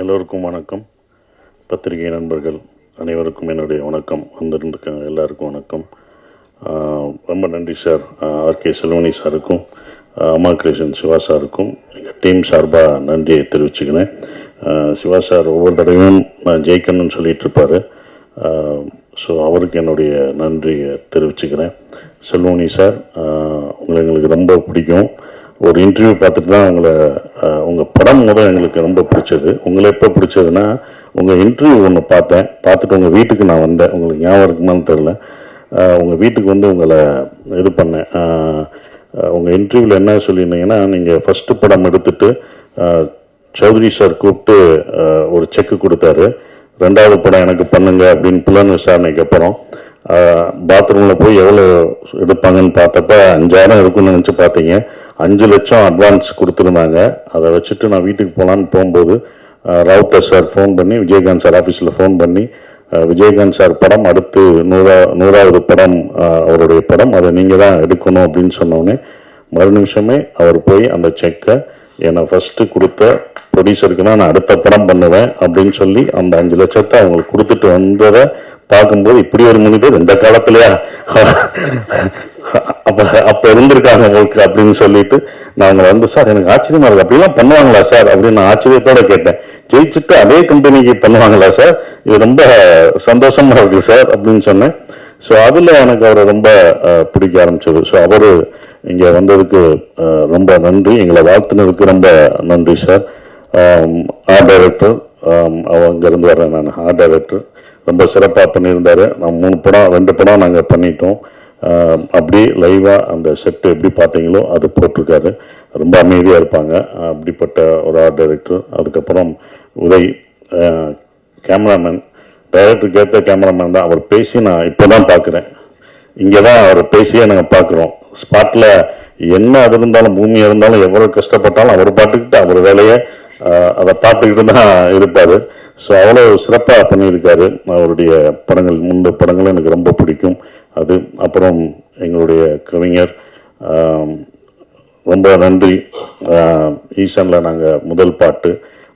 எல்லோருக்கும் வணக்கம். பத்திரிகை நண்பர்கள் அனைவருக்கும் என்னுடைய வணக்கம். வந்திருந்துக்க எல்லாருக்கும் வணக்கம். ரொம்ப நன்றி சார். ஆர்கே செல்வனி சாருக்கும் அம்மா கிருஷ்ணன் சிவா சாருக்கும் எங்கள் டீம் சார்பாக நன்றியை தெரிவிச்சுக்கினேன் சிவா சார் ஒவ்வொரு தடவையும் நான் ஜெயிக்கணும்னு சொல்லிட்டு இருப்பார் ஸோ அவருக்கு என்னுடைய நன்றியை தெரிவிச்சுக்கிறேன். செல்வனி சார் உங்களை எங்களுக்கு ரொம்ப பிடிக்கும். ஒரு இன்டர்வியூ பார்த்துட்டு தான் உங்களை உங்கள் படம் முதல் எங்களுக்கு ரொம்ப பிடிச்சது. உங்களை எப்போ பிடிச்சதுன்னா உங்கள் இன்டர்வியூ ஒன்று பார்த்தேன். பார்த்துட்டு உங்கள் வீட்டுக்கு நான் வந்தேன். உங்களுக்கு ஞாபகம் இருக்குமான்னு தெரில உங்கள் வீட்டுக்கு வந்து உங்களை இது பண்ணேன். உங்கள் இன்டர்வியூவில் என்ன சொல்லியிருந்தீங்கன்னா நீங்கள் ஃபஸ்ட்டு படம் எடுத்துட்டு சௌத்ரி சார் கூப்பிட்டு ஒரு செக்கு கொடுத்தாரு. ரெண்டாவது படம் எனக்கு பண்ணுங்க அப்படின்னு புலன் விசாரணைக்கு அப்புறம் பாத்ரூமில் போய் எவ்வளோ எடுப்பாங்கன்னு பார்த்தப்ப அஞ்சாயிரம் இருக்கும்னு நினச்சி பார்த்தீங்க. அஞ்சு லட்சம் அட்வான்ஸ் கொடுத்துருந்தாங்க. அதை வச்சுட்டு நான் வீட்டுக்கு போகலான்னு போகும்போது ஆஹ், ரவுத்தர் சார் ஃபோன் பண்ணி விஜயகாந்த் சார் ஆஃபீஸில் ஃபோன் பண்ணி விஜயகாந்த் சார் படம் அடுத்து நூறா நூறாவது படம் அவருடைய படம். அதை நீங்கள் தான் எடுக்கணும் அப்படின்னு சொன்னோடனே மறு நிமிஷமே அவர் போய் அந்த செக்கை என்னை ஃபஸ்ட்டு கொடுத்த ப்ரொடியூசருக்கு தான் நான் அடுத்த படம் பண்ணுவேன் அப்படின்னு சொல்லி அந்த அஞ்சு லட்சத்தை அவங்களுக்கு கொடுத்துட்டு வந்ததை பார்க்கும்போது இப்படி ஒரு மனிதர் இந்த காலத்துலையா? இருந்திருக்காங்க உங்களுக்கு அப்படின்னு சொல்லிட்டு நான் அவங்களை வந்து சார் எனக்கு ஆச்சரியமா இருக்கு. அப்படிலாம் பண்ணுவாங்களா சார்? அப்படின்னு நான் ஆச்சரியத்தோட கேட்டேன். ஜெயிச்சுட்டு அதே கம்பெனிக்கு பண்ணுவாங்களா சார்? இது ரொம்ப சந்தோஷமா இருக்கு சார் அப்படின்னு சொன்னேன். ஸோ அதில் எனக்கு அவரை ரொம்ப பிடிக்க ஆரம்பிச்சது. ஸோ அவர் இங்கே வந்ததுக்கு ரொம்ப நன்றி. எங்களை வாழ்த்துனதுக்கு ரொம்ப நன்றி சார். ஆர்ட் டைரக்டர் அங்கேருந்து வரேன் நான். ஆர்ட் டைரக்டர் ரொம்ப சிறப்பாக பண்ணியிருந்தாரு. நான் மூணு படம் ரெண்டு படம் நாங்கள் பண்ணிட்டோம். அப்படியே லைவாக அந்த செட்டு எப்படி பார்த்தீங்களோ அது போட்டிருக்காரு. ரொம்ப அமைதியாக இருப்பாங்க. அப்படிப்பட்ட ஒரு ஆர்ட் டைரக்டர் அதுக்கப்புறம் உதய் கேமராமேன் டைரக்டருக்கு ஏற்ற கேமராமேன் தான். அவர் பேசி நான் இப்போ தான் பார்க்குறேன். இங்கே தான் அவர் பேசியே நாங்கள் பார்க்குறோம். ஸ்பாட்டில் என்ன அது இருந்தாலும் பூமி இருந்தாலும் எவ்வளோ கஷ்டப்பட்டாலும் அவர் பாட்டுக்கிட்டு அவர் வேலையை ஆஹ், அதை பார்த்துக்கிட்டு தான் இருப்பார். ஸோ அவ்வளோ சிறப்பாக பண்ணியிருக்காரு. அவருடைய படங்கள் முன்பு படங்களும் எனக்கு ரொம்ப பிடிக்கும். அது. அப்புறம் எங்களுடைய கவிஞர் ரொம்ப நன்றி. ஈசனில் நாங்கள் முதல் பாட்டு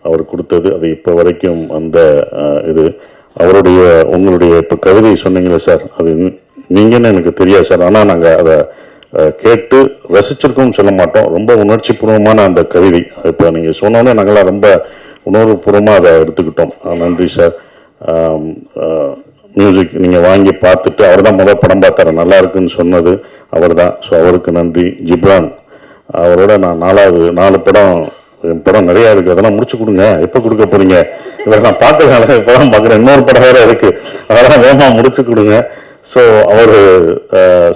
அவர் கொடுத்தது. அது இப்போ வரைக்கும் அந்த இது. அவருடைய உங்களுடைய இப்போ கவிதை சொன்னீங்களே சார் அது நீங்கன்னு எனக்கு தெரியாது சார். ஆனால் நாங்கள் அதை கேட்டு ரசிச்சிருக்கோம் சொல்ல மாட்டோம். ரொம்ப உணர்ச்சி பூர்வமான அந்த கவிதை. இப்போ நீங்கள் சொன்னோன்னே நாங்களாம் ரொம்ப உணர்வுபூர்வமாக அதை எடுத்துக்கிட்டோம். நன்றி சார். மியூசிக் நீங்கள் வாங்கி பார்த்துட்டு அவர் தான் முதல் படம் பார்த்தாரு. நல்லா இருக்குன்னு சொன்னது அவர் தான் ஸோ அவருக்கு நன்றி. ஜிப்ரான் அவரோட நான் நாலாவது நாலு படம் என் படம் நிறையா இருக்குது அதெல்லாம் முடிச்சு கொடுங்க. எப்போ கொடுக்க போறீங்க? இவரை நான் பார்க்கறதுனால படம் பார்க்குறேன். இன்னொரு படம் வேறு இருக்கு. அதெல்லாம் வேகமாக முடிச்சு கொடுங்க. ஸோ அவர்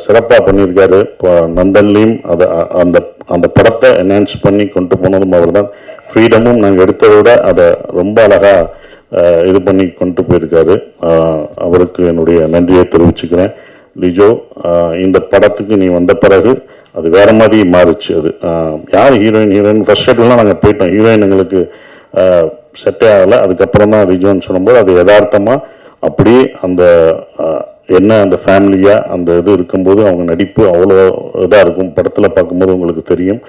சிறப்பாக பண்ணியிருக்காரு. இப்போ நந்தன்லையும் அதை அந்த அந்த படத்தை என்ஹான்ஸ் பண்ணி கொண்டு போனதும் அவர் தான் ஃப்ரீடமும் நாங்கள் எடுத்ததை விட அதை ரொம்ப அழகா இது பண்ணி கொண்டு போயிருக்காரு. அவருக்கு என்னுடைய நன்றியை தெரிவிச்சுக்கிறேன். லிஜோ இந்த படத்துக்கு நீ வந்த பிறகு அது வேற மாதிரி மாறுச்சு. அது யார் ஹீரோயின் ஹீரோயின் ஃபர்ஸ்ட் ஷெட்லாம் நாங்கள் போயிட்டோம். ஹீரோயின் எங்களுக்கு செட்டே ஆகலை. அதுக்கப்புறம் தான் ரிஜோன்னு சொல்லும்போது அது யதார்த்தமாக அப்படியே அந்த என்ன அந்த ஃபேமிலியாக அந்த இது இருக்கும்போது அவங்க நடிப்பு அவ்வளோ இதாக இருக்கும். படத்தில் பார்க்கும்போது உங்களுக்கு தெரியும்.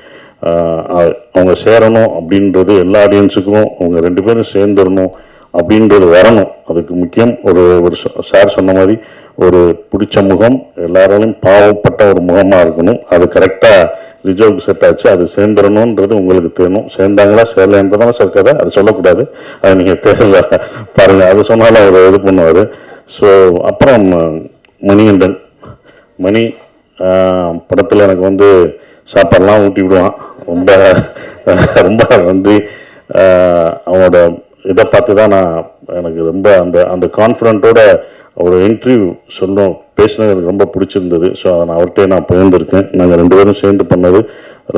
அவங்க சேரணும் அப்படின்றது எல்லா ஆடியன்ஸுக்கும் அவங்க ரெண்டு பேரும் சேர்ந்துடணும். அப்படின்றது வரணும். அதுக்கு முக்கியம் ஒரு ஒரு சார் சொன்ன மாதிரி ஒரு பிடிச்ச முகம் எல்லாராலையும் பாவப்பட்ட ஒரு முகமாக இருக்கணும். அது கரெக்டாக ரிஜோவுக்கு செட் ஆச்சு. அது சேர்ந்துடணுன்றது உங்களுக்கு தெரியணும். சேர்ந்தாங்களா சேரலன்றதான சார் கதை. அது சொல்லக்கூடாது. அது நீங்கள் தெரியல பாருங்கள் அது சொன்னாலும் அவர் இது பண்ணுவார். ஸோ அப்புறம் மணிகண்டன். மணி படத்தில் எனக்கு வந்து சாப்பாடெல்லாம் ஊட்டி விடுவான். ரொம்ப ரொம்ப நன்றி. அவனோட இதை பார்த்து தான் நான் எனக்கு ரொம்ப அந்த அந்த கான்ஃபிடண்ட்டோட அவரோட இன்டர்வியூ சொல்லும் பேசினது எனக்கு ரொம்ப பிடிச்சிருந்தது. ஸோ அதை நான் அவர்கிட்டே நான் பகிர்ந்திருக்கேன். நாங்கள் ரெண்டு பேரும் சேர்ந்து பண்ணது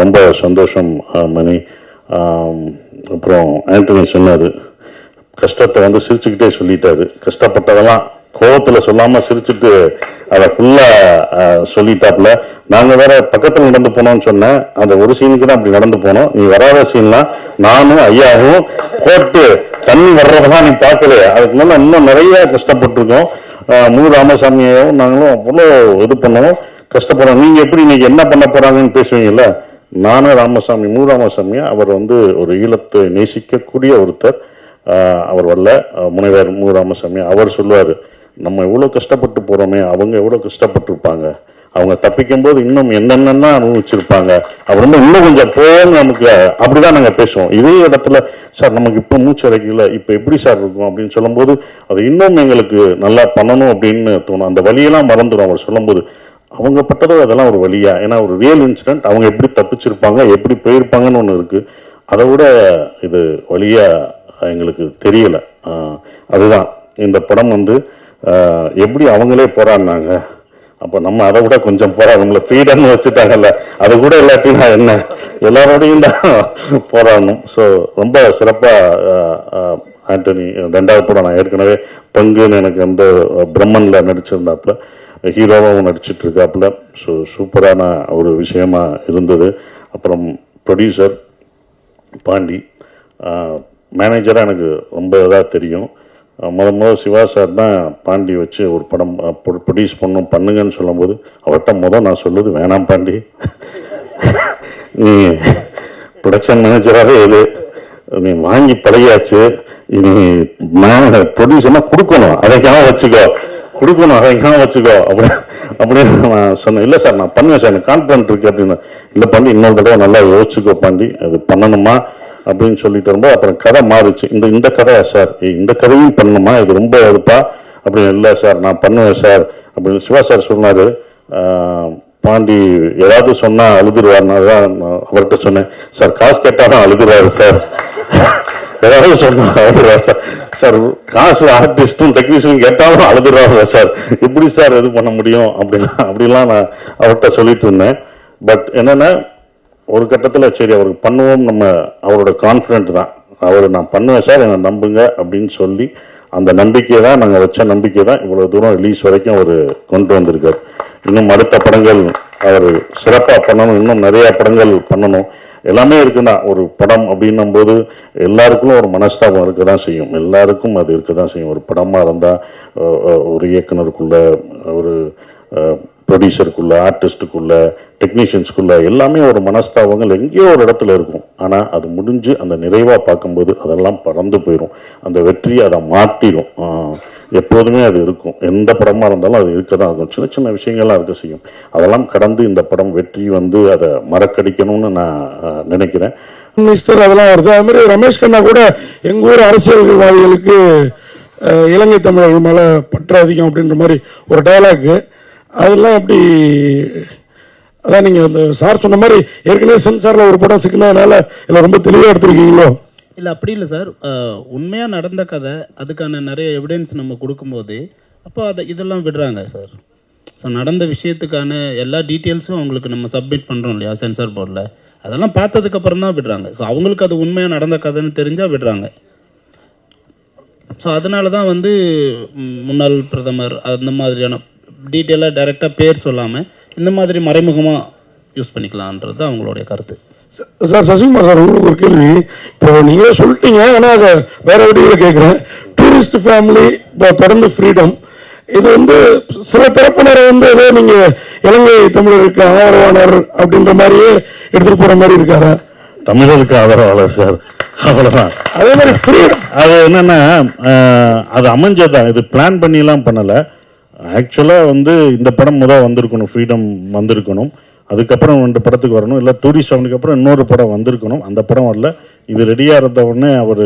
ரொம்ப சந்தோஷம் மணி அப்புறம் ஆண்டனி சொன்னார் கஷ்டத்தை வந்து சிரிச்சுக்கிட்டே சொல்லிட்டாரு. கஷ்டப்பட்டதெல்லாம் கோபத்தில் சொல்லாமல் சிரிச்சுட்டு அதை ஃபுல்லாக சொல்லிட்டாப்புல. நாங்கள் வேற பக்கத்தில் நடந்து போனோம்னு சொன்னேன். அந்த ஒரு சீனுக்கு தான் அப்படி நடந்து போனோம். நீ வராத சீன்லாம் நானும் ஐயாவும் போட்டு தண்ணி வர்றதெல்லாம் நீ பார்க்கலையே? அதுக்கு மேலே இன்னும் நிறைய கஷ்டப்பட்டிருக்கோம். மு ராமசாமியும் நாங்களும் அவ்வளோ இது பண்ணோம். கஷ்டப்படுறோம். நீங்கள் எப்படி இன்னைக்கு என்ன பண்ண போகிறாங்கன்னு பேசுவீங்கல்ல? நானும் ராமசாமி மு ராமசாமி அவர் வந்து ஒரு ஈழத்தை நேசிக்கக்கூடிய ஒருத்தர். அவர் வரல முனைவர் மு ராமசாமி அவர் சொல்லுவார் நம்ம எவ்வளோ கஷ்டப்பட்டு போகிறோமே அவங்க எவ்வளோ கஷ்டப்பட்டிருப்பாங்க. அவங்க தப்பிக்கும் போது இன்னும் என்னென்னா அனுபவிச்சிருப்பாங்க? அப்புறமா இன்னும் கொஞ்சம் போன்னு நமக்கு அப்படிதான் நாங்கள் பேசுவோம். இதே இடத்துல சார் நமக்கு இப்போ மூச்சு அடைக்கல இப்போ எப்படி சார் இருக்கும்? அப்படின்னு சொல்லும்போது அது இன்னும் எங்களுக்கு நல்லா பண்ணணும் அப்படின்னு தோணும். அந்த வழியெல்லாம் மறந்துடும். அவர் சொல்லும்போது அவங்க பட்டதோ அதெல்லாம் ஒரு வழியா? ஏன்னா ஒரு ரியல் இன்சிடென்ட் அவங்க எப்படி தப்பிச்சிருப்பாங்க எப்படி போயிருப்பாங்கன்னு ஒன்று இருக்குது அதை விட இது வழியாக எங்களுக்கு தெரியலை. அதுதான். இந்த படம் வந்து எப்படி அவங்களே போராடினாங்க அப்போ நம்ம அதை விட கொஞ்சம் போரா நம்மளை ஃப்ரீடம்னு வச்சுட்டாங்கல்ல. அது கூட இல்லாட்டினா என்ன? எல்லாரோடையும் தான் போராடணும். ஸோ ரொம்ப சிறப்பாக ஆண்டனி ரெண்டாவது படம் நான் ஏற்கனவே பங்குன்னு எனக்கு அந்த பிரம்மனில் நடிச்சிருந்தாப்புல ஹீரோவாகவும் நடிச்சிட்டு இருக்காப்புல ஸோ சூப்பரான ஒரு விஷயமா இருந்தது. அப்புறம் ப்ரொடியூசர் பாண்டி மேனேஜராக எனக்கு ரொம்ப இதாக தெரியும். முத முத சிவா சார் தான் பாண்டி வச்சு ஒரு படம் ப்ரொடியூஸ் பண்ணும் பண்ணுங்கன்னு சொல்லும்போது அவர்கிட்ட முதல் நான் சொல்லுது வேணாம் பாண்டி. நீ ப்ரொடக்ஷன் மேனேஜராகவே இது நீ வாங்கி பழகியாச்சு. நீ ப்ரொடியூசர்னா கொடுக்கணும். அதைக்காக வச்சுக்கோ. கொடுக்கணும் அதைக்காக வச்சுக்கோ. அப்படி அப்படின்னு நான் சொன்னேன். இல்லை சார் நான் பண்ணுவேன் சார். எனக்கு கான்ஃபிடன்ட் இருக்கு. அப்படின்னு இல்லை பாண்டி இன்னொரு தடவை நல்லா யோசிச்சுக்கோ பாண்டி. அது பண்ணணுமா? அப்படின்னு சொல்லிட்டு வரும்போது அப்புறம் கதை மாறுச்சு. இந்த இந்த கதையா சார்? இந்த கதையும் பண்ணணுமா? இது ரொம்ப இதுப்பா அப்படின்னு இல்லை சார் நான் பண்ணுவேன் சார் அப்படின்னு சிவா சார் சொன்னார். பாண்டி ஏதாவது சொன்னால் அழுதுருவார்னா தான் அவர்கிட்ட சொன்னேன். சார் காசு கேட்டாலும் அழுதுருவாரு சார். ஏதாவது சொன்னால் அழுதுருவார் சார். சார் காசு ஆர்டிஸ்ட்டும் டெக்னீஷியனும் கேட்டாலும் அழுதுருவாங்க சார். எப்படி சார் இது பண்ண முடியும்? அப்படின்னா அப்படிலாம் நான் அவர்கிட்ட சொல்லிட்டு இருந்தேன். பட் என்னென்னா ஒரு கட்டத்தில் சரி அவருக்கு பண்ணுவோம் நம்ம அவரோட கான்ஃபிடென்ட் தான். அவர் நான் பண்ணுவேன் சார் என்னை நம்புங்க அப்படின்னு சொல்லி அந்த நம்பிக்கையை தான் நாங்கள் வச்ச நம்பிக்கை தான் இவ்வளோ தூரம் ரிலீஸ் வரைக்கும் அவர் கொண்டு வந்திருக்கார். இன்னும் அடுத்த படங்கள் அவர் சிறப்பாக பண்ணணும் இன்னும் நிறையா படங்கள் பண்ணணும். எல்லாமே இருக்குன்னா ஒரு படம் அப்படின்னும் போது எல்லாருக்கும் ஒரு மனஸ்தாபம் இருக்க தான் செய்யும். எல்லாருக்கும் அது இருக்க தான் செய்யும். ஒரு படமாக இருந்தால் ஒரு இயக்குனருக்குள்ள ஒரு ப்ரொடியூசருக்குள்ள ஆர்டிஸ்ட்டுக்குள்ள டெக்னீஷியன்ஸ்குள்ள எல்லாமே ஒரு மனஸ்தாபங்கள் எங்கேயோ ஒரு இடத்துல இருக்கும். ஆனால் அது முடிஞ்சு அந்த நிறைவாக பார்க்கும்போது அதெல்லாம் பறந்து போயிடும் அந்த வெற்றி அதை மாற்றிடும் எப்போதுமே அது இருக்கும். எந்த படமாக இருந்தாலும் அது இருக்க தான் இருக்கும் சின்ன சின்ன விஷயங்கள்லாம் இருக்க செய்யும். அதெல்லாம் கடந்து இந்த படம் வெற்றி வந்து அதை மறக்கடிக்கணும்னு நான் நினைக்கிறேன். மினிஸ்டர் அதெல்லாம் வருது. அது மாதிரி ரமேஷ் கண்ணா கூட எங்கள் ஊர் அரசியல்வாதிகளுக்கு இலங்கை தமிழர்கள் மேலே பற்று அதிகம் அப்படின்ற மாதிரி ஒரு டயலாக் அதெல்லாம் எப்படி அதான் நீங்கள் அந்த சார் சொன்ன மாதிரி ஏற்கனவே சென்சாரில் ஒரு படம் சிக்கினதுனால இல்லை ரொம்ப தெளிவாக எடுத்துருக்கீங்களோ? இல்லை அப்படி இல்லை சார். உண்மையாக நடந்த கதை அதுக்கான நிறைய எவிடன்ஸ் நம்ம கொடுக்கும்போது அப்போ அதை இதெல்லாம் விடுறாங்க சார். ஸோ நடந்த விஷயத்துக்கான எல்லா டீட்டெயில்ஸும் அவங்களுக்கு நம்ம சப்மிட் பண்ணுறோம் இல்லையா சென்சார் போர்டில் அதெல்லாம் பார்த்ததுக்கப்புறம் தான் விடுறாங்க. ஸோ அவங்களுக்கு அது உண்மையாக நடந்த கதைன்னு தெரிஞ்சால் விடுறாங்க. ஸோ அதனால தான் வந்து முன்னாள் பிரதமர் அந்த மாதிரியான டீட்டெயிலாக டைரெக்டாக பேர் சொல்லாமல் இந்த மாதிரி மறைமுகமாக யூஸ் பண்ணிக்கலான்றது தான் அவங்களுடைய கருத்து. சார் சசிகுமார் சார் உங்களுக்கு ஒரு கேள்வி. இப்போ நீங்களே சொல்லிட்டீங்க ஆனால் அதை வேற வடிவில் கேட்குறேன். டூரிஸ்ட் ஃபேமிலி இப்போ தொடர்ந்து ஃப்ரீடம் இது வந்து சில தரப்பினரை வந்து ஏதோ நீங்க இலங்கை தமிழருக்கு ஆதரவாளர் அப்படின்ற மாதிரியே எடுத்துட்டு போற மாதிரி இருக்காரா? தமிழருக்கு ஆதரவாளர் சார். அவ்வளோதான் அதே மாதிரி ஃப்ரீடம் அது என்னன்னா அது அமைஞ்சதான் இது பிளான் பண்ணிலாம் பண்ணலை. ஆக்சுவலாக வந்து இந்த படம் முதல் வந்திருக்கணும் ஃப்ரீடம் வந்திருக்கணும். அதுக்கப்புறம் ரெண்டு படத்துக்கு வரணும். இல்லை டூரிஸ்ட் ஃபேமிலிக்கு அப்புறம் இன்னொரு படம் வந்திருக்கணும். அந்த படம் வரல. இது ரெடியாக இருந்த உடனே அவர்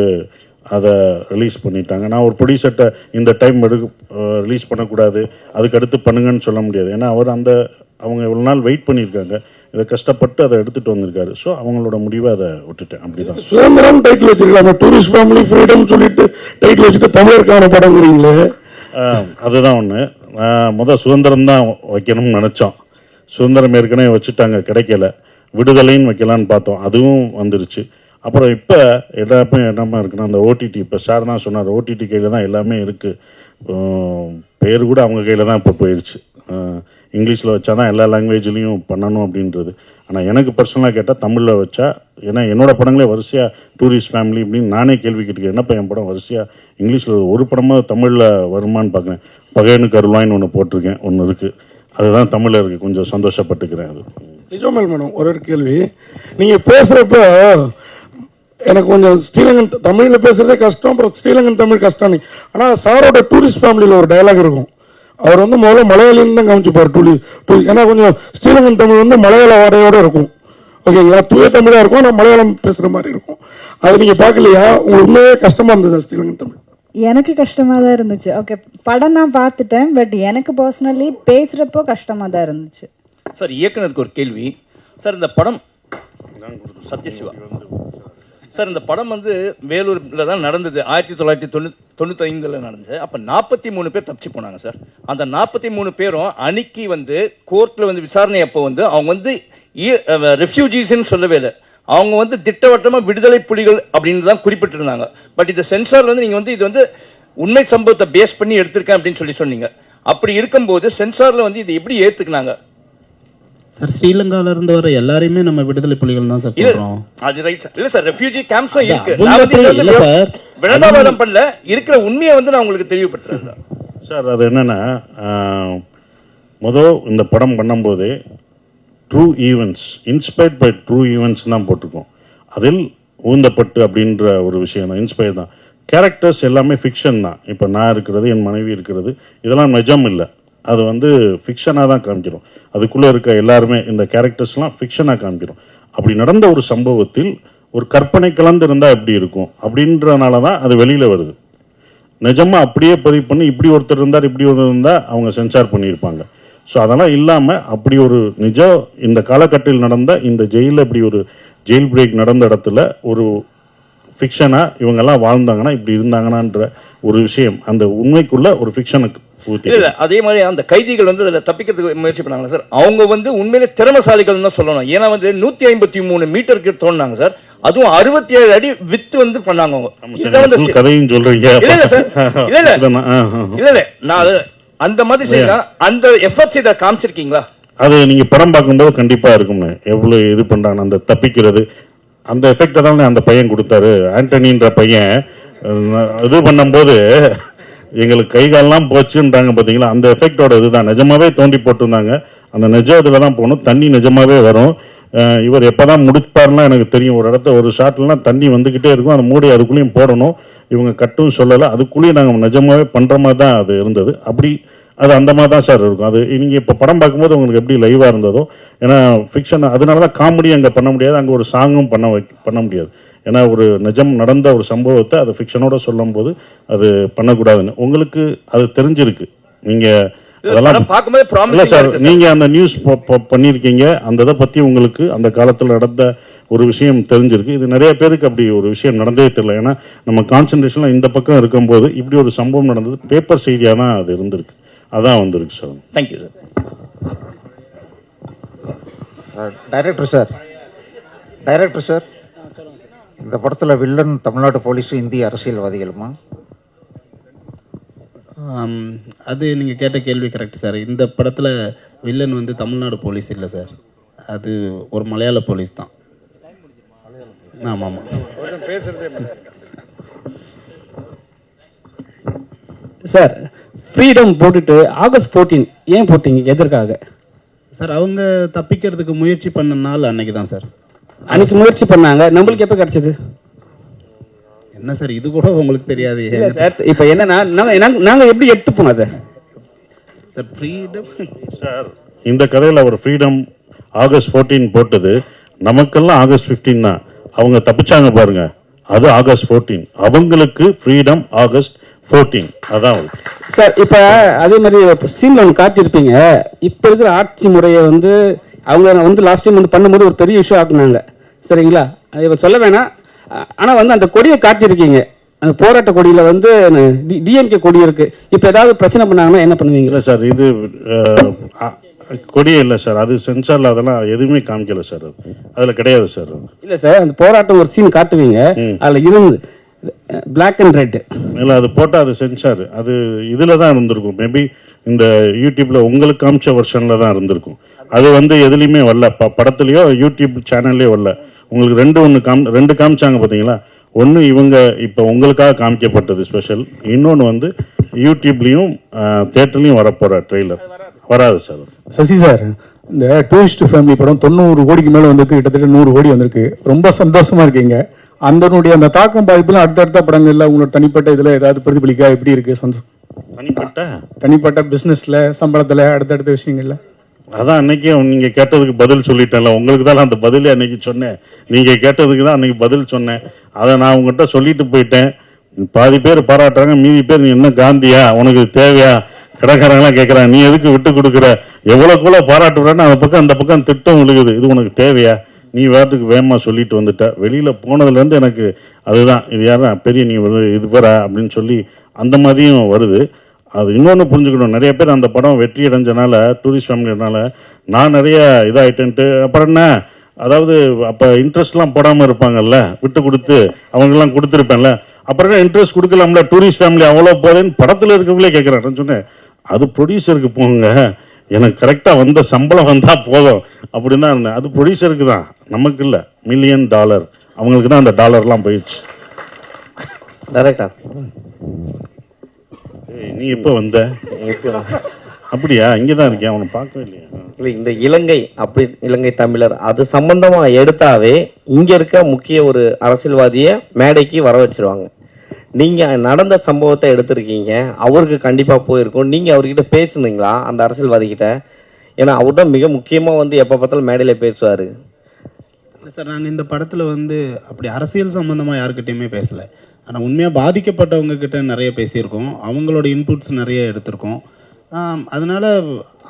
அதை ரிலீஸ் பண்ணிட்டாங்க. நான் ஒரு ப்ரொடியூசர்கிட்ட இந்த டைம் எடு ரிலீஸ் பண்ணக்கூடாது. அதுக்கு அடுத்து பண்ணுங்கன்னு சொல்ல முடியாது. ஏன்னா அவர் அந்த அவங்க இவ்வளோ நாள் வெயிட் பண்ணியிருக்காங்க. இதை கஷ்டப்பட்டு அதை எடுத்துகிட்டு வந்திருக்காரு. ஸோ அவங்களோட முடிவை அதை விட்டுட்டேன். அப்படிதான். சுதந்திரம் டைட்டில் வச்சிருக்காங்க டூரிஸ்ட் ஃபேமிலி ஃப்ரீடம் சொல்லிட்டு டைட்டில் வச்சுட்டு தமிழருக்கான படங்கிறீங்களே அதுதான் ஒன்று முதல் சுதந்திரம் தான் வைக்கணும்னு நினச்சோம். சுதந்திரம் ஏற்கனவே வச்சுட்டாங்க கிடைக்கல. விடுதலைன்னு வைக்கலான்னு பார்த்தோம். அதுவும் வந்துருச்சு. அப்புறம் இப்போ எல்லாமே என்னமா இருக்குன்னா அந்த ஓடிடி இப்போ சார் தான் சொன்னார் ஓடிடி கையில் தான் எல்லாமே இருக்குது பேர் கூட அவங்க கையில் தான் இப்போ போயிடுச்சு இங்கிலீஷில் வச்சா தான் எல்லா லாங்குவேஜ்லேயும் பண்ணணும் அப்படின்றது. ஆனால் எனக்கு பர்சனலாக கேட்டால் தமிழில் வச்சா ஏன்னா என்னோடய படங்களே வரிசையாக டூரிஸ்ட் ஃபேமிலி அப்படின்னு நானே கேள்வி கேட்டுக்கேன் என்னப்பா என் படம் வரிசையாக இங்கிலீஷில் ஒரு படமாக தமிழில் வருமான்னு பார்க்குறேன். பகையனுக்கு அருள்வாயின்னு ஒன்று போட்டிருக்கேன். ஒன்று இருக்குது அதுதான் தமிழில் இருக்குது கொஞ்சம் சந்தோஷப்பட்டுக்கிறேன் அது. நிஜமல் மேடம் ஒரு ஒரு கேள்வி. நீங்கள் பேசுகிறப்ப எனக்கு கொஞ்சம் ஸ்ரீலங்கன் தமிழில் பேசுகிறதே கஷ்டம் அப்புறம் ஸ்ரீலங்கன் தமிழ் கஷ்டம் ஆனால் சாரோட டூரிஸ்ட் ஃபேமிலியில் ஒரு டயலாக் இருக்கும். அவர் வந்து முதல்ல மலையாளின்னு தான் காமிச்சுப்பார் டூலி டூ ஏன்னா கொஞ்சம் ஸ்ரீலங்கன் தமிழ் வந்து மலையாள வாடையோட இருக்கும். ஓகேங்களா தூய தமிழா இருக்கும் ஆனால் மலையாளம் பேசுற மாதிரி இருக்கும். அது நீங்க பார்க்கலையா? உங்களுக்கு உண்மையே கஷ்டமா இருந்ததா ஸ்ரீலங்கன் தமிழ்? எனக்கு கஷ்டமா தான் இருந்துச்சு. ஓகே படம் நான் பார்த்துட்டேன் பட் எனக்கு பர்சனலி பேசுறப்போ கஷ்டமா தான் இருந்துச்சு. சார் இயக்குனருக்கு ஒரு கேள்வி. சார் இந்த படம் சத்யசிவா. சார் இந்த படம் வந்து வேலூர்ல தான் நடந்தது. ஆயிரத்தி தொள்ளாயிரத்தி தொண்ணூ தொண்ணூத்தைந்தில் நடந்தது. அப்போ நாற்பத்தி மூணு பேர் தப்பிச்சு போனாங்க சார். அந்த நாற்பத்தி மூணு பேரும் அன்னைக்கு வந்து கோர்ட்டில் வந்து விசாரணை அப்போ வந்து அவங்க வந்து ரெஃப்யூஜிஸ்ன்னு சொல்லவே இல்லை. அவங்க வந்து திட்டவட்டமாக விடுதலை புலிகள் அப்படின்னு தான் குறிப்பிட்டிருந்தாங்க. பட் இந்த சென்சார்ல வந்து நீங்கள் வந்து இது வந்து உண்மை சம்பவத்தை பேஸ் பண்ணி எடுத்திருக்கேன் அப்படின்னு சொல்லி சொன்னீங்க. அப்படி இருக்கும்போது சென்சார்ல வந்து இது எப்படி ஏற்றுக்குனாங்க சார் ஸ்ரீலங்கால இருந்து வர எல்லாரையுமே நம்ம விடுதலை புலிகள் தான் சார் சொல்றோம். அது ரைட் சார் இல்ல சார் ரெஃப்யூஜி கேம்ப்ஸும் இருக்கு. இல்ல சார். விளம்பரம் பண்ணல. இருக்கிற உண்மையை வந்து நான் உங்களுக்கு தெளிவுபடுத்துறேன் சார் சார் அது என்னன்னா மொதல் இந்த படம் பண்ணும்போதே true events inspired by true events தான் போட்டிருக்கோம். அதில் ஊந்தப்பட்டு அப்படின்ற ஒரு விஷயம் தான் இன்ஸ்பயர் தான். கேரக்டர்ஸ் எல்லாமே ஃபிக்ஷன் தான். இப்போ நான் இருக்கிறது என் மனைவி இருக்கிறது இதெல்லாம் நிஜம் இல்லை. அது வந்து ஃபிக்ஷனாக தான் காமிக்கிறோம். அதுக்குள்ளே இருக்க எல்லாருமே இந்த கேரக்டர்ஸ்லாம் ஃபிக்ஷனாக காமிக்கிறோம். அப்படி நடந்த ஒரு சம்பவத்தில் ஒரு கற்பனை கலந்து இருந்தால் எப்படி இருக்கும்? அப்படின்றனால தான் அது வெளியில் வருது. நிஜமாக அப்படியே பதிவு பண்ணி இப்படி ஒருத்தர் இருந்தார் இப்படி ஒருத்தர் இருந்தால் அவங்க சென்சார் பண்ணியிருப்பாங்க. ஸோ அதெல்லாம் இல்லாமல் அப்படி ஒரு நிஜம் இந்த காலகட்டத்தில் நடந்த இந்த ஜெயிலில் இப்படி ஒரு ஜெயில் பிரேக் நடந்த இடத்துல ஒரு ஃபிக்ஷனாக இவங்கெல்லாம் வாழ்ந்தாங்கன்னா இப்படி இருந்தாங்கன்னான்ற ஒரு விஷயம் அந்த உண்மைக்குள்ளே ஒரு ஃபிக்ஷனுக்கு இல்ல அதே மாதிரி அந்த கைதிகள் வந்து அதுல தப்பிக்கிறதுக்கு முயற்சி பண்ணாங்க சார். அவங்க வந்து உண்மையிலே திறமசாலிகள் தான் சொல்லணும். ஏன்னா வந்து நூத்தி ஐம்பத்தி மூணு மீட்டருக்கு தோணுனாங்க சார். அதுவும் அறுபத்தி ஏழு அடி வித்து வந்து பண்ணாங்க அவங்க. கதையும் சொல்றீங்க. இல்ல இல்ல சார். இல்ல இல்ல. நான். இல்ல இல்ல. அந்த மாதிரி செய்யலாம் அந்த எஃபர்ட்ஸ் இதை காமிச்சிருக்கீங்களா? அது நீங்க படம் பார்க்கும்போது கண்டிப்பா இருக்கும்னு. எவ்வளவு இது பண்றாங்க அந்த தப்பிக்கிறது. அந்த எஃபெக்ட் தான் அந்த பையன் கொடுத்தாரு. ஆண்டனின்ற பையன் இது பண்ணும்போது எங்களுக்கு கை கால்லாம் போச்சுன்றாங்க பார்த்தீங்களா அந்த எஃபெக்டோட இதுதான். நிஜமாவே தோண்டி போட்டிருந்தாங்க. அந்த நிஜம் இதில் தான் போகணும். தண்ணி நிஜமாவே வரும். இவர் எப்போ தான் முடிப்பார்லாம் எனக்கு தெரியும். ஒரு இடத்த ஒரு ஷாட்லாம் தண்ணி வந்துக்கிட்டே இருக்கும். அந்த மூடி அதுக்குள்ளேயும் போடணும். இவங்க கட்டும் சொல்லலை. அதுக்குள்ளேயும் நாங்கள் நிஜமாகவே பண்ணுற மாதிரி தான் அது இருந்தது. அப்படி அது அந்த மாதிரி தான் சார் இருக்கும். அது நீங்கள் இப்போ படம் பார்க்கும்போது உங்களுக்கு எப்படி லைவாக இருந்ததோ ஏன்னா ஃபிக்ஷன் அதனால தான் காமெடி அங்கே பண்ண முடியாது. அங்கே ஒரு சாங்கும் பண்ண வை பண்ண முடியாது. ஏன்னா ஒரு நிஜம் நடந்த ஒரு சம்பவத்தை அதை ஃபிக்ஷனோட சொல்லும்போது அது பண்ணக்கூடாதுன்னு. உங்களுக்கு அது தெரிஞ்சிருக்கு. நீங்கள் அதெல்லாம் பார்க்கும்போது இல்ல சார் இருக்கு நீங்க அந்த நியூஸ் பண்ணிருக்கீங்க அந்த இதை பத்தி உங்களுக்கு அந்த காலத்துல நடந்த ஒரு விஷயம் தெரிஞ்சிருக்கு. இது நிறைய பேருக்கு அப்படி ஒரு விஷயம் நடந்தே தெரியல. ஏன்னா நம்ம கான்சென்ட்ரேஷன்ல இந்த பக்கம் இருக்கும்போது இப்படி ஒரு சம்பவம் நடந்தது பேப்பர் செய்தியா தான் அது இருந்திருக்கு. அதான் வந்திருக்கு sir. Thank you sir director sir director sir இந்த படத்தில் வில்லன் தமிழ்நாடு போலீஸும் இந்திய அரசியல்வாதிகளுமா? அது நீங்க கேட்ட கேள்வி கரெக்ட் சார். இந்த படத்துல வில்லன் வந்து தமிழ்நாடு போலீஸ் இல்லை சார். அது ஒரு மலையாள போலீஸ் தான். ஆமாம் ஆமாம் சார் ஃப்ரீடம் போட்டுட்டு ஆகஸ்ட் 14 ஏன் போட்டீங்க எதற்காக? சார் அவங்க தப்பிக்கிறதுக்கு முயற்சி பண்ண நாள் அன்னைக்கு தான் சார். அன்னைக்கு முயற்சி பண்ணாங்க. நம்மளுக்கு எப்போ கிடைச்சது? என்ன சார் இது கூட உங்களுக்கு தெரியாது. இப்போ என்னன்னா நாங்க நாங்க- நாங்க எப்படி எடுத்துப்போம் அதை? சார் ஃப்ரீடம் சார் இந்த கதையில அவர் ஃப்ரீடம் ஆகஸ்ட் 14 போட்டது. நமக்கெல்லாம் ஆகஸ்ட் 15 தான். அவங்க தப்பிச்சாங்க பாருங்க. அது ஆகஸ்ட் 14 அவங்களுக்கு ஃப்ரீடம் ஆகஸ்ட் 14 அதான். சார் இப்போ அதே மாதிரி சீன்ல ஒன்று காட்டியிருப்பீங்க. இப்போ இருக்கிற ஆட்சி முறையை வந்து அவங்க வந்து லாஸ்ட் டைம் வந்து பண்ணும்போது ஒரு பெரிய இஷ்யூ ஆக்குனாங்க. சரிங்களா? இப்ப சொல்ல வேணாம். அ- ஆனா வந்து அந்த கொடியை காட்டியிருக்கீங்க. அந்த போராட்ட கொடியில வந்து டிஎம்கே கொடி இருக்கு. இப்போ ஏதாவது பிரச்சனை பண்ணாங்கன்னா என்ன பண்ணுவீங்க? இல்ல சார் இது கொடியே இல்லை சார். அது சென்சார்ல அதெல்லாம் எதுவுமே காமிக்கல சார். அது அதுல கிடையாது சார். இல்ல சார் அந்த போராட்டம் ஒரு சீன் காட்டுவீங்க. அதுல இருந்து பிளாக் அண்ட் ரெட் இல்ல அது போட்டா அது சென்சார் அது இதுல தான் இருந்திருக்கும். மேபி இந்த யூடியூப்ல உங்களுக்கு காமிச்ச வெர்ஷன்ல தான் இருந்திருக்கும். அது வந்து எதுலையுமே வரல. ப- படத்துலயோ யூடியூப் சேனல்லயோ வரல. உங்களுக்கு ரெண்டு ஒன்று காம் ரெண்டு காமிச்சாங்க பாத்தீங்களா? ஒன்று இவங்க இப்போ உங்களுக்காக காமிக்கப்பட்டது ஸ்பெஷல் இன்னொன்று வந்து யூடியூப்லேயும் தேட்டர்லையும் வரப்போகிற ட்ரெய்லர் வராது சார் சசி சார் இந்த டூரிஸ்ட் ஃபேமிலி படம் தொண்ணூறு கோடிக்கு மேலே வந்திருக்கு. கிட்டத்தட்ட நூறு கோடி வந்திருக்கு. ரொம்ப சந்தோஷமா இருக்கீங்க. அதனுடைய அந்த தாக்கம் பாதிப்புலாம் அடுத்தடுத்த படங்கள்ல உங்களோட தனிப்பட்ட இதுல ஏதாவது பிரதிபலிக்கா? எப்படி இருக்கு சொந்த தனிப்பட்ட? தனிப்பட்ட பிசினஸ்ல சம்பளத்துல அடுத்தடுத்த விஷயங்கள்ல? அதான் அன்னைக்கே நீங்க கேட்டதுக்கு பதில் சொல்லிட்டேன்ல. உங்களுக்கு தான் அந்த பதிலே அன்னைக்கு சொன்னேன். நீங்க கேட்டதுக்கு தான் அன்னைக்கு பதில் சொன்னேன். அதை நான் உங்ககிட்ட சொல்லிட்டு போயிட்டேன். பாதி பேர் பாராட்டுறாங்க மீதி பேர் நீ என்ன காந்தியா? உனக்கு தேவையா? கடைக்காரங்களாம் கேட்குறாங்க நீ எதுக்கு விட்டு கொடுக்குற? எவ்வளோக்குள்ள பாராட்டுறேன்னு அந்த பக்கம் அந்த பக்கம் திட்டம் விழுகுது. இது உனக்கு தேவையா? நீ வேட்டுக்கு வேகமாக சொல்லிட்டு வந்துட்ட. வெளியில் போனதுலேருந்து எனக்கு அதுதான் இது யாரா பெரிய நீ இது பெற அப்படின்னு சொல்லி அந்த மாதிரியும் வருது. அது இன்னொன்று புரிஞ்சுக்கணும். நிறைய பேர் அந்த படம் வெற்றி அடைஞ்சனால டூரிஸ்ட் ஃபேமிலினால நான் நிறைய இதாகிட்டேன்ட்டு அப்புறம் என்ன? அதாவது அப்போ இன்ட்ரெஸ்ட்லாம் போடாமல் இருப்பாங்கல்ல? விட்டு கொடுத்து அவங்கெல்லாம் கொடுத்துருப்பேன்ல. அப்புறம் என்ன இன்ட்ரெஸ்ட் கொடுக்கலாம்ல? டூரிஸ்ட் ஃபேமிலி அவ்வளோ போதேன்னு படத்தில் இருக்கவங்களே கேட்குறேன் சொன்னேன். அது ப்ரொடியூசருக்கு போங்க. எனக்கு கரெக்டாக வந்த சம்பளம் வந்தால் போதும். அப்படின்னு தான் இருந்தேன். அது ப்ரொடியூசருக்கு தான். நமக்கு இல்லை. மில்லியன் டாலர் அவங்களுக்கு தான் அந்த டாலர்லாம் போயிடுச்சு. டைரக்டர் நீ எப்போ வந்த? அப்படியா? இங்கே தான் இருக்கேன். அவனை பார்க்கவே இல்லையா? இல்லை இந்த இலங்கை அப்படி இலங்கை தமிழர் அது சம்பந்தமா எடுத்தாவே இங்க இருக்க முக்கிய ஒரு அரசியல்வாதியை மேடைக்கு வர வச்சிருவாங்க. நீங்கள் நடந்த சம்பவத்தை எடுத்திருக்கீங்க அவருக்கு கண்டிப்பாக போயிருக்கும். நீங்கள் அவர்கிட்ட பேசுனீங்களா அந்த அரசியல்வாதிகிட்ட? ஏன்னா அவர் தான் மிக முக்கியமாக வந்து எப்போ பார்த்தாலும் மேடையில் பேசுவார். இல்லை சார் நாங்கள் இந்த படத்தில் வந்து அப்படி அரசியல் சம்மந்தமாக யாருக்கிட்டையுமே பேசலை. ஆனால் உண்மையாக பாதிக்கப்பட்டவங்க கிட்ட நிறைய பேசியிருக்கோம். அவங்களோட இன்புட்ஸ் நிறைய எடுத்திருக்கோம். அதனால்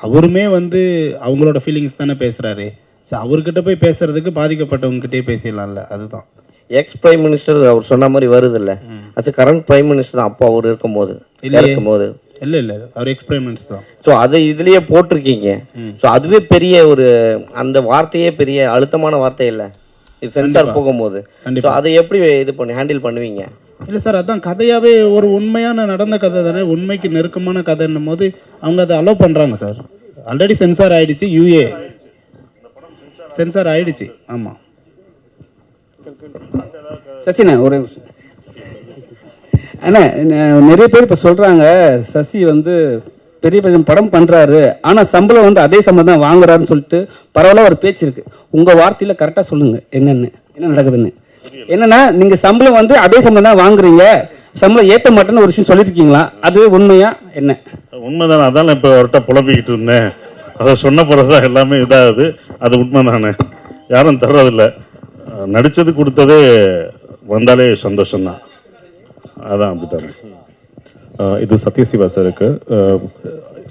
அவருமே வந்து அவங்களோட ஃபீலிங்ஸ் தானே பேசுகிறாரு ஸோ அவர்கிட்ட போய் பேசுகிறதுக்கு பாதிக்கப்பட்டவங்ககிட்டே பேசிடலாம்ல அதுதான். எக்ஸ் பிரைம் மினிஸ்டர் அவர் சொன்ன மாதிரி வருது இல்ல அது கரண்ட் பிரைம் மினிஸ்டர் தான் அப்போ அவர் இருக்கும்போது. இருக்கும்போது இல்லை இல்லை அவர் எக்ஸ்பெரிமெண்ட்ஸ் தான். ஸோ அதை இதுலயே போட்டிருக்கீங்க. ஸோ அதுவே பெரிய ஒரு அந்த வார்த்தையே பெரிய அழுத்தமான வார்த்தை இல்லை. இது சென்சார் போகும்போது. ஸோ அதை எப்படி இது பண்ணி ஹேண்டில் பண்ணுவீங்க? இல்லை சார் அதான் கதையாகவே ஒரு உண்மையான நடந்த கதை தானே. உண்மைக்கு நெருக்கமான கதைன்னும் போது அவங்க அதை அலோவ் பண்ணுறாங்க சார் ஆல்ரெடி சென்சார் ஆயிடுச்சு யூஏ சென்சார் ஆயிடுச்சு ஆமாம் சசிண்ணா ஒரு அண்ணா நிறைய பேர் இப்போ சொல்கிறாங்க சசி வந்து பெரிய பெரிய படம் பண்ணுறாரு ஆனால் சம்பளம் வந்து அதே சம்பளம் தான் வாங்குறாருன்னு சொல்லிட்டு பரவாயில்ல ஒரு பேச்சு இருக்குது உங்கள் வார்த்தையில் கரெக்டாக சொல்லுங்கள் என்னன்னு என்ன நடக்குதுன்னு. என்னன்னா நீங்கள் சம்பளம் வந்து அதே சம்பளம் தான் வாங்குறீங்க சம்பளம் ஏற்ற மாட்டேன்னு ஒரு விஷயம் சொல்லியிருக்கீங்களா அது உண்மையா என்ன? உண்மைதானே அதான் இப்போ அவர்கிட்ட புலம்பிக்கிட்டு இருந்தேன். அதை சொன்ன பிறகு தான் எல்லாமே இதாகுது. அது உண்மை தானே யாரும் தர்றதில்லை. நடிச்சது கொடுத்ததே வந்தாலே சந்தோஷம்தான். அதான் அப்படித்தானே ஆஹ் இது சத்யசிவா சாருக்கு.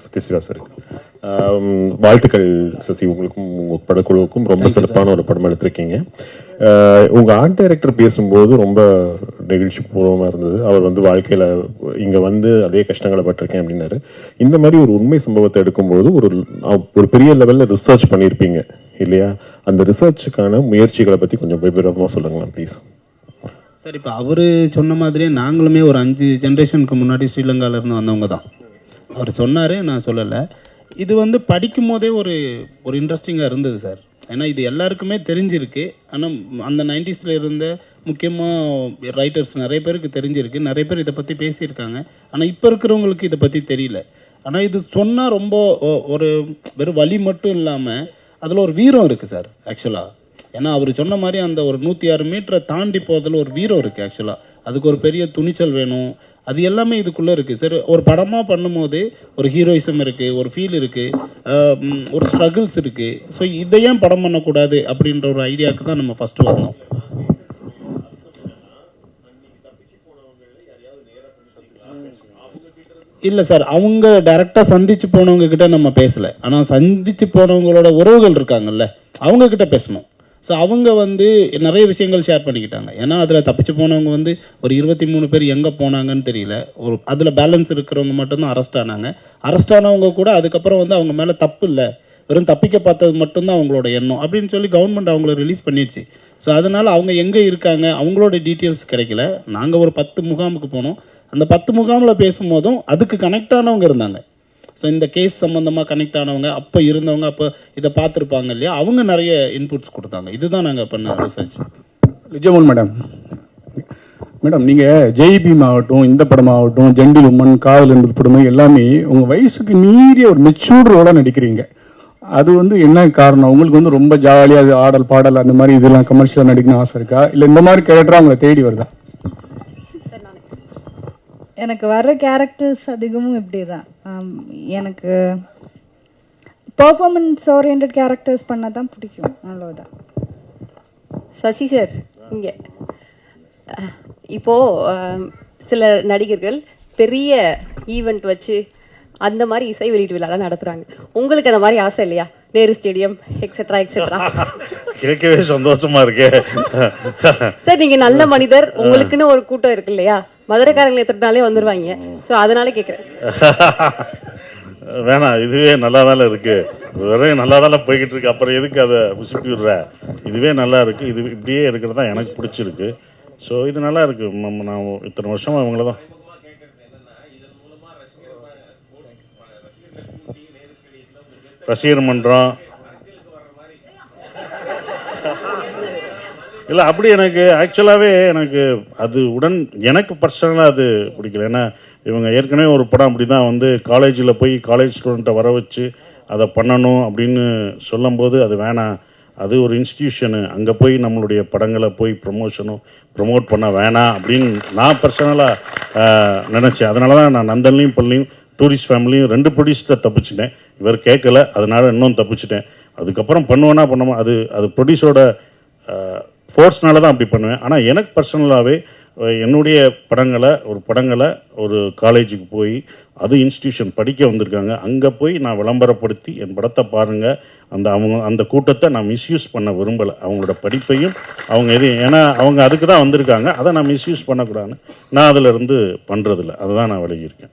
சத்யசிவா சாருக்கு. வாழ்த்துக்கள் சசி உங்களுக்கும் உங்க படக்குழுவுக்கும் ரொம்ப சிறப்பான ஒரு படம் எடுத்திருக்கீங்க. ஆஹ் உங்க ஆர்ட் டைரக்டர் பேசும்போது ரொம்ப நெகிழ்ச்சி பூர்வமா இருந்தது. அவர் வந்து வாழ்க்கையில இங்க வந்து அதே கஷ்டங்களை பட்டிருக்கேன் அப்படின்னாரு. இந்த மாதிரி ஒரு உண்மை சம்பவத்தை எடுக்கும்போது ஒரு ஒரு பெரிய லெவல்ல ரிசர்ச் பண்ணியிருப்பீங்க இல்லையா? அந்த ரிசர்ச்சுக்கான முயற்சிகளை பற்றி கொஞ்சம் விபரமாக சொல்லுங்களேன் ப்ளீஸ் சார் இப்போ அவர் சொன்ன மாதிரியே நாங்களுமே ஒரு அஞ்சு ஜென்ரேஷனுக்கு முன்னாடி ஸ்ரீலங்கால இருந்து வந்தவங்க தான். அவர் சொன்னார் நான் சொல்லலை. இது வந்து படிக்கும் போதே ஒரு ஒரு இன்ட்ரெஸ்டிங்காக இருந்தது சார். ஏன்னா இது எல்லாருக்குமே தெரிஞ்சிருக்கு. ஆனால் அந்த நைன்டிஸில் இருந்த முக்கியமாக ரைட்டர்ஸ் நிறைய பேருக்கு தெரிஞ்சிருக்கு. நிறைய பேர் இதை பற்றி பேசியிருக்காங்க. ஆனால் இப்போ இருக்கிறவங்களுக்கு இதை பற்றி தெரியல. ஆனால் இது சொன்னால் ரொம்ப ஒரு வெறும் வழி மட்டும் இல்லாமல் அதில் ஒரு வீரம் இருக்குது சார் ஆக்சுவலாக ஏன்னா அவர் சொன்ன மாதிரி அந்த ஒரு நூற்றி ஆறு மீட்டரை தாண்டி போகிறதுல ஒரு வீரம் இருக்குது ஆக்சுவலாக அதுக்கு ஒரு பெரிய துணிச்சல் வேணும். அது எல்லாமே இதுக்குள்ளே இருக்குது சரி ஒரு படமாக பண்ணும்போது ஒரு ஹீரோயிசம் இருக்குது ஒரு ஃபீல் இருக்குது ஒரு ஸ்ட்ரகிள்ஸ் இருக்குது ஸோ இதை ஏன் படம் பண்ணக்கூடாது அப்படின்ற ஒரு ஐடியாவுக்கு தான் நம்ம ஃபஸ்ட்டு வந்தோம். இல்லை சார் அவங்க டைரெக்டாக சந்திச்சு போனவங்க கிட்ட நம்ம பேசலை. ஆனால் சந்திச்சு போனவங்களோட உறவுகள் இருக்காங்கல்ல அவங்க கிட்ட பேசணும். ஸோ அவங்க வந்து நிறைய விஷயங்கள் ஷேர் பண்ணிக்கிட்டாங்க. ஏன்னா அதில் தப்பிச்சு போனவங்க வந்து ஒரு இருபத்தி மூணு பேர் எங்கே போனாங்கன்னு தெரியல. ஒரு அதில் பேலன்ஸ் இருக்கிறவங்க மட்டும்தான் அரெஸ்ட் ஆனாங்க. அரெஸ்ட் ஆனவங்க கூட அதுக்கப்புறம் வந்து அவங்க மேலே தப்பு இல்லை. வெறும் தப்பிக்க பார்த்தது மட்டும்தான் அவங்களோட எண்ணம் அப்படின்னு சொல்லி கவர்மெண்ட் அவங்கள ரிலீஸ் பண்ணிடுச்சு. ஸோ அதனால் அவங்க எங்கே இருக்காங்க அவங்களோட டீட்டெயில்ஸ் கிடைக்கல. நாங்கள் ஒரு பத்து முகாமுக்கு போனோம். அந்த பத்து முகாமில் பேசும்போதும் அதுக்கு கனெக்ட் ஆனவங்க இருந்தாங்க. ஸோ இந்த கேஸ் சம்மந்தமாக கனெக்ட் ஆனவங்க அப்போ இருந்தவங்க அப்போ இதை பார்த்துருப்பாங்க இல்லையா? அவங்க நிறைய இன்புட்ஸ் கொடுத்தாங்க. இதுதான் நாங்கள் பண்ண ரிசர்ச் விஜயமோகன் மேடம். மேடம் நீங்கள் ஜெய் பீம் ஆகட்டும் இந்த படமாகட்டும் ஜெண்டில் உமன் காதல் என்பது படமே எல்லாமே உங்கள் வயசுக்கு மீறிய ஒரு மெச்சூர்டோட நடிக்கிறீங்க. அது வந்து என்ன காரணம்? உங்களுக்கு வந்து ரொம்ப ஜாலியாக அது ஆடல் பாடல் அந்த மாதிரி இதெல்லாம் கமர்ஷியலாக நடிக்கணும்னு ஆசை இருக்கா? இல்லை இந்த மாதிரி கேரக்டராக உங்களை தேடி வருதா? எனக்கு வர்ற கேரக்டர்ஸ் அதிகமும் இப்படி தான் எனக்கு பர்ஃபார்மன்ஸ் ஓரியன்ட் கேரக்டர்ஸ் பண்ண தான் பிடிக்கும். அவ்வளோதான் சசி சார் இங்கே. அஹ், இப்போ அஹ், சில நடிகர்கள் பெரிய ஈவெண்ட் வச்சு அந்த மாதிரி இசை வெளியீட்டு விழாலாம் நடத்துறாங்க. உங்களுக்கு அந்த மாதிரி ஆசை இல்லையா? நேரு ஸ்டேடியம் எக்ஸெட்ரா எக்ஸெட்ரா கேட்கவே சந்தோஷமா இருக்கே. சார் நீங்க நல்ல மனிதர். உங்களுக்குன்னு ஒரு கூட்டம் இருக்கு இல்லையா? மதுரைக்காரங்களை எத்தனாலே வந்துருவாங்க. சோ அதனால கேக்குறேன். வேணாம் இதுவே நல்லா தானே இருக்கு. வெறும் நல்லா தானே போய்கிட்டு இருக்கு அப்புறம் எதுக்கு அதை உசுப்பி விடுற? இதுவே நல்லா இருக்கு. இது இப்படியே இருக்கிறது தான் எனக்கு பிடிச்சிருக்கு. ஸோ இது நல்லா இருக்கு. நம்ம நான் இத்தனை வருஷமா அவங்கள தான் ரசிகர் மன்றம் இல்லை அப்படி எனக்கு ஆக்சுவலாகவே எனக்கு அது உடன் எனக்கு பர்சனலாக அது பிடிக்கல. ஏன்னா இவங்க ஏற்கனவே ஒரு படம் அப்படி தான் வந்து காலேஜில் போய் காலேஜ் ஸ்டூடெண்ட்டை வர வச்சு அதை பண்ணணும் அப்படின்னு சொல்லும்போது அது வேணாம். அது ஒரு இன்ஸ்டிடியூஷனு அங்கே போய் நம்மளுடைய படங்களை போய் ப்ரமோஷனும் ப்ரமோட் பண்ண வேணாம் அப்படின்னு நான் பர்சனலாக நினச்சேன். அதனால தான் நான் நந்தன்லையும் பள்ளியும் டூரிஸ்ட் ஃபேமிலியும் ரெண்டு ப்ரொடியூசர்கிட்ட தப்பிச்சிட்டேன். இவர் கேட்கல அதனால் இன்னும் தப்பிச்சிட்டேன். அதுக்கப்புறம் பண்ணுவேன்னா பண்ணுவோம். அது அது ப்ரொடியூஸோட ஃபோர்ஸ்னால தான் அப்படி பண்ணுவேன். ஆனால் எனக்கு பர்சனலாகவே என்னுடைய படங்களை ஒரு படங்களை ஒரு காலேஜுக்கு போய் அது இன்ஸ்டிடியூஷன் படிக்க வந்திருக்காங்க. அங்கே போய் நான் விளம்பரப்படுத்தி என் படத்தை பாருங்கள் அந்த அவங்க அந்த கூட்டத்தை நான் மிஸ்யூஸ் பண்ண விரும்பலை. அவங்களோட படிப்பையும் அவங்க எதையும் ஏன்னா அவங்க அதுக்கு தான் வந்திருக்காங்க. அதை நான் மிஸ்யூஸ் பண்ணக்கூடாதுன்னு நான் அதில் இருந்து பண்ணுறதில்ல அதை தான் நான் விலகியிருக்கேன்.